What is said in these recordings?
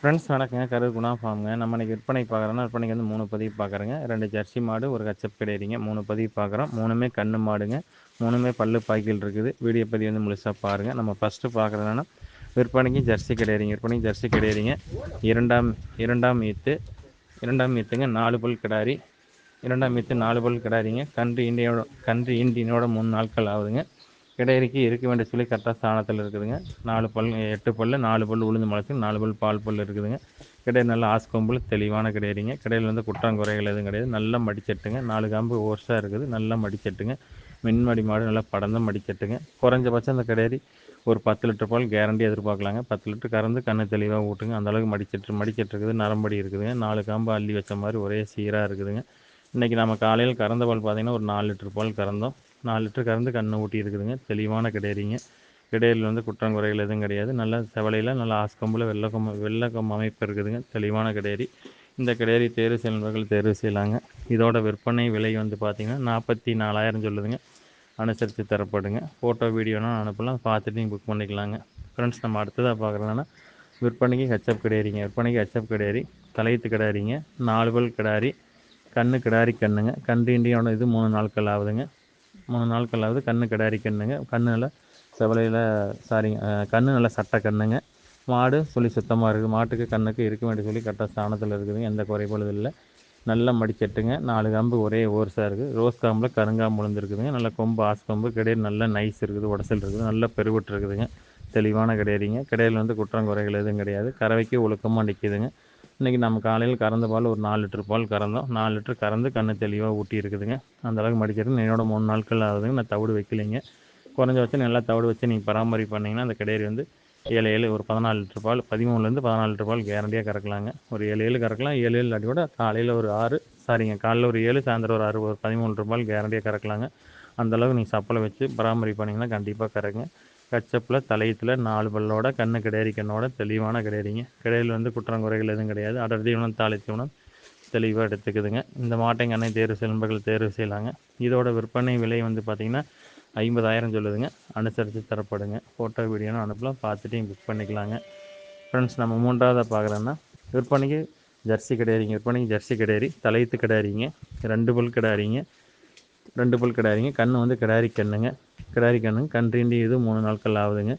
Friends வணக்கங்க. கரூர் குணா ஃபார்முங்க நம்ம இன்றைக்கி விற்பனை பார்க்குறோன்னா விற்பனைக்கு வந்து மூணு பதிவு பார்க்குறேங்க. ரெண்டு ஜெர்சி மாடு ஒரு கச்சப் கிடையாதுங்க மூணு பதிவு பார்க்குறோம். மூணுமே கண்ணு மாடுங்க. மூணுமே பல்லு பாய்க்கில் இருக்குது. வீடியோ பதிவு வந்து முழுசாக பாருங்கள் நம்ம ஃபஸ்ட்டு பார்க்குறதுனா விற்பனைக்கு ஜெர்சி கிடையாதுங்க விற்பனைக்கு ஜெர்சி கிடையாதுங்க இரண்டாம் இரண்டாம் ஈத்து இரண்டாம் ஈத்துங்க நாலு பல் கிடாரி. இரண்டாம் ஈத்து நாலு பல் கிடாரிங்க. கன்று இண்டியோட கன்று இண்டியனோட மூணு நாட்கள் ஆகுதுங்க. கிடையறிக்கு இருக்க வேண்டிய சொல்லி கரெக்டாக ஸ்தானத்தில் இருக்குதுங்க. நாலு பல் எட்டு பல் நாலு பல் உளுந்து முளைச்சி நாலு பல் பால் பல் இருக்குதுங்க. கிடையாது நல்ல ஆஸ்கொம்பில் தெளிவான கிடையாதுங்க கடையில் வந்து குற்றாங்குறைகள் எதுவும் கிடையாது. நல்லா மடிச்சட்டுங்க. நாலு காம்பு ஓர்ஸாக இருக்குது. நல்லா மடிச்சட்டுங்க. மின்மடி மாடு நல்லா படந்த மடிச்சட்டுங்க. குறைஞ்சபட்சம் அந்த கிடையாது ஒரு பத்து லிட்டர் பால் கேரண்டி எதிர்பார்க்கலாங்க. பத்து லிட்டர் கறந்து கண்ணு தெளிவாக ஊட்டுங்க. அந்தளவுக்கு மடிச்சட்டு மடிச்சட்டு இருக்குது. நரம்படி இருக்குதுங்க. நாலு காம்பு அள்ளி வச்ச மாதிரி ஒரே சீராக இருக்குதுங்க. இன்றைக்கி நம்ம காலையில் கறந்த பால் பார்த்திங்கன்னா ஒரு நாலு லிட்டர் பால் கறந்தோம். நாலு லிட்டர் கறந்து கண்ணு ஊட்டி இருக்குதுங்க. தெளிவான கிடையாதுங்க கிடையில் வந்து குற்றங்குறைகள் எதுவும் கிடையாது. நல்ல செவலையில் நல்ல ஆஸ்கம்பில் வெள்ளக்கம் வெள்ளக்கம் அமைப்பு இருக்குதுங்க. தெளிவான கிடையறி. இந்த கிடையறி தேர்வு செல்வர்கள் தேர்வு செய்யலாங்க. இதோட விற்பனை விலை வந்து பார்த்திங்கன்னா நாற்பத்தி நாலாயிரம் சொல்லுதுங்க. அனுசரித்து தரப்படுங்க. ஃபோட்டோ வீடியோனா அனுப்பலாம். பார்த்துட்டு நீங்கள் புக் பண்ணிக்கலாங்க. ஃப்ரெண்ட்ஸ் நம்ம அடுத்ததாக பார்க்குறதுனா விற்பனைக்கு ஹெச்அப் கிடையாதுங்க விற்பனைக்கு ஹெச்அப் கிடையாது தலையத்து கிடாரிங்க நாலு பல் கிடாரி கண்ணு கிடாரி கண்ணுங்க. கன்றுண்டியோட இது மூணு நாட்கள் ஆகுதுங்க. மூணு நாட்கள் ஆகுது கண்ணு கிடாரி கண்ணுங்க. கண்ணு நல்லா செவலையில் சாரிங்க கண்ணு நல்லா சட்டை கண்ணுங்க. மாடு சொல்லி சுத்தமாக இருக்குது. மாட்டுக்கு கண்ணுக்கு இருக்க வேண்டிய சொல்லி கரெக்டாக ஸ்தானத்தில் இருக்குதுங்க. எந்த குறைபாடும் இல்லை. நல்ல மடிச்சட்டுங்க நாலு காம்பு ஒரே ஓர்ஸாக இருக்குது ரோஸ் காம்பில் கருங்காம்பு விழுந்துருக்குதுங்க. நல்ல கொம்பு ஆஸ் கொம்பு கிடையாது நல்ல நைஸ் இருக்குது. உடசல் இருக்குது. நல்ல பெருவிட்டு இருக்குதுங்க. தெளிவான கிடையாதுங்க கிடையில் வந்து குற்றம் குறைகள் எதுவும் கிடையாது. கறவைக்கு ஒழுக்கமாக நிற்கிதுங்க இன்றைக்கி நம்ம காலையில் கறந்த பால் ஒரு நாலு லிட்டர் பால் கறந்தோம். நாலு லிட்டர் கறந்து கண்ணு தெளிவாக ஊட்டி இருக்குதுங்க. அந்தளவுக்கு மடிக்கிறது என்னோட மூணு நாட்கள் ஆகுதுங்க. நான் தவிடு வைக்கலைங்க. குறைஞ்சபட்சம் நல்லா தவிடு வச்சு நீங்கள் பராமரிப்பு பண்ணிங்கன்னா அந்த கடையரி வந்து ஏழு ஏழு ஒரு பதினாலு லிட்டர் பால் பதிமூணுலேருந்து பதினாலு லிட்டர் பால் கேரண்டியாக கறக்கலாங்க. ஒரு ஏழு ஏழு கறக்கலாம். ஏழு ஏழு அடி கூட காலையில் ஒரு ஆறு சாரிங்க காலையில் ஒரு ஏழு சாயந்தரம் ஒரு ஆறு ஒரு பதிமூணு லிட்டர் பால் கேரண்டியாக கறக்கலாங்க. அந்தளவுக்கு நீங்கள் சப்பலை வச்சு பராமரிப்பு பண்ணிங்கன்னா கண்டிப்பாக கறக்குங்க. கச்சப்பில் தலையத்தில் நாலு பல்லோட கண்ணு கிடையாது கண்ணோட தெளிவான கிடையாதுங்க கிடையில் வந்து குற்றம் குறைகள் எதுவும் கிடையாது. அடர் தீவனம் தாளை தீவனம் தெளிவாக எடுத்துக்குதுங்க. இந்த மாட்டைங்க அன்னை தேர்வு செல்பர்கள் தேர்வு செய்யலாங்க. இதோட விற்பனை விலை வந்து பார்த்திங்கன்னா ஐம்பதாயிரம் சொல்லுதுங்க. அனுசரித்து தரப்படுங்க. ஃபோட்டோ வீடியோன்னு அனுப்பலாம். பார்த்துட்டு புக் பண்ணிக்கலாங்க. ஃப்ரெண்ட்ஸ் நம்ம மூன்றாவதாக பார்க்குறோன்னா விற்பனைக்கு ஜெர்சி கிடையாதுங்க விற்பனைக்கு ஜெர்சி கிடையாது தலையத்து கிடையாதுங்க ரெண்டு பல் கிடையாதுங்க ரெண்டு பல் கிடாரிங்க கண் வந்து கிடாரி கண்ணுங்க. கிடாரி கண்ணுங்க கன்றிண்டி இது மூணு நாட்கள் ஆகுதுங்க.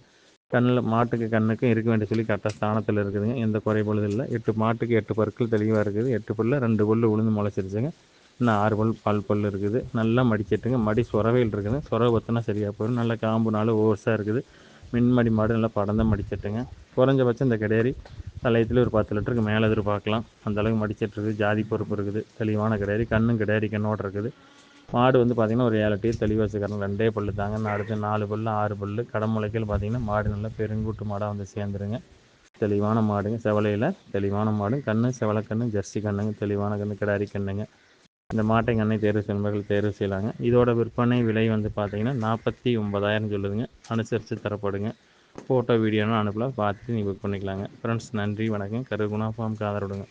கண்ணில் மாட்டுக்கு கண்ணுக்கும் இருக்க வேண்டிய சொல்லி கரெக்டாக ஸ்தானத்தில் இருக்குதுங்க. எந்த குறைபாடு இல்லை. எட்டு மாட்டுக்கு எட்டு பற்கள் தெளிவாக இருக்குது. எட்டு பல்லில் ரெண்டு பல் உளுந்து முளைச்சிருச்சுங்க. இன்னும் ஆறு பல் பால் பல் இருக்குது. நல்லா மடிச்சிட்டுங்க மடி சுரவையில் இருக்குதுங்க. சுரவ பற்றினா சரியாக போயிடும். நல்லா காம்பு நாள் ஓவர்ஸாக இருக்குது. மின்மடி மாடு நல்லா படந்த மடிச்சிட்டுங்க குறைஞ்சபட்சம் இந்த கிடையாது தலையத்தில் ஒரு பத்து லிட்டருக்கு மேலே எதிர்பார்க்கலாம். அந்தளவுக்கு மடிச்சிட்ருக்குது ஜாதி பொறுப்பு இருக்குது. தெளிவான கிடையாது கண்ணும் கிடையாது கண்ணோடு இருக்குது. மாடு வந்து பார்த்திங்கன்னா ஒரு ஏழு டீ தெளிவாக வச்சுக்கிறோம் ரெண்டே பல்லு தாங்க. நான் அடுத்து நாலு பல்லு ஆறு பல்லு கடமுளைக்கல் பார்த்திங்கன்னா மாடு நல்லா பெருங்கூட்டு மாடாக வந்து சேர்ந்துருங்க. தெளிவான மாடுங்க. செவலையில் தெளிவான மாடு கண்ணு கன்று ஜெர்சி கண்ணுங்க. தெளிவான கண்ணு கிடாரி கண்ணுங்க. இந்த மாட்டை கண்ணை தேர்வு செய்வர்கள் தேர்வு செய்யலாங்க. இதோட விற்பனை விலை வந்து பார்த்திங்கன்னா நாற்பத்தி ஒன்பதாயிரம் சொல்லுதுங்க. அனுசரித்து தரப்படுங்க. ஃபோட்டோ வீடியோன்னு அனுப்பலாம். பார்த்துட்டு நீங்கள் புக் பண்ணிக்கலாங்க. ஃப்ரெண்ட்ஸ் நன்றி வணக்கம். கருகுணா ஃபார்முக்கு ஆதரவுடுங்க.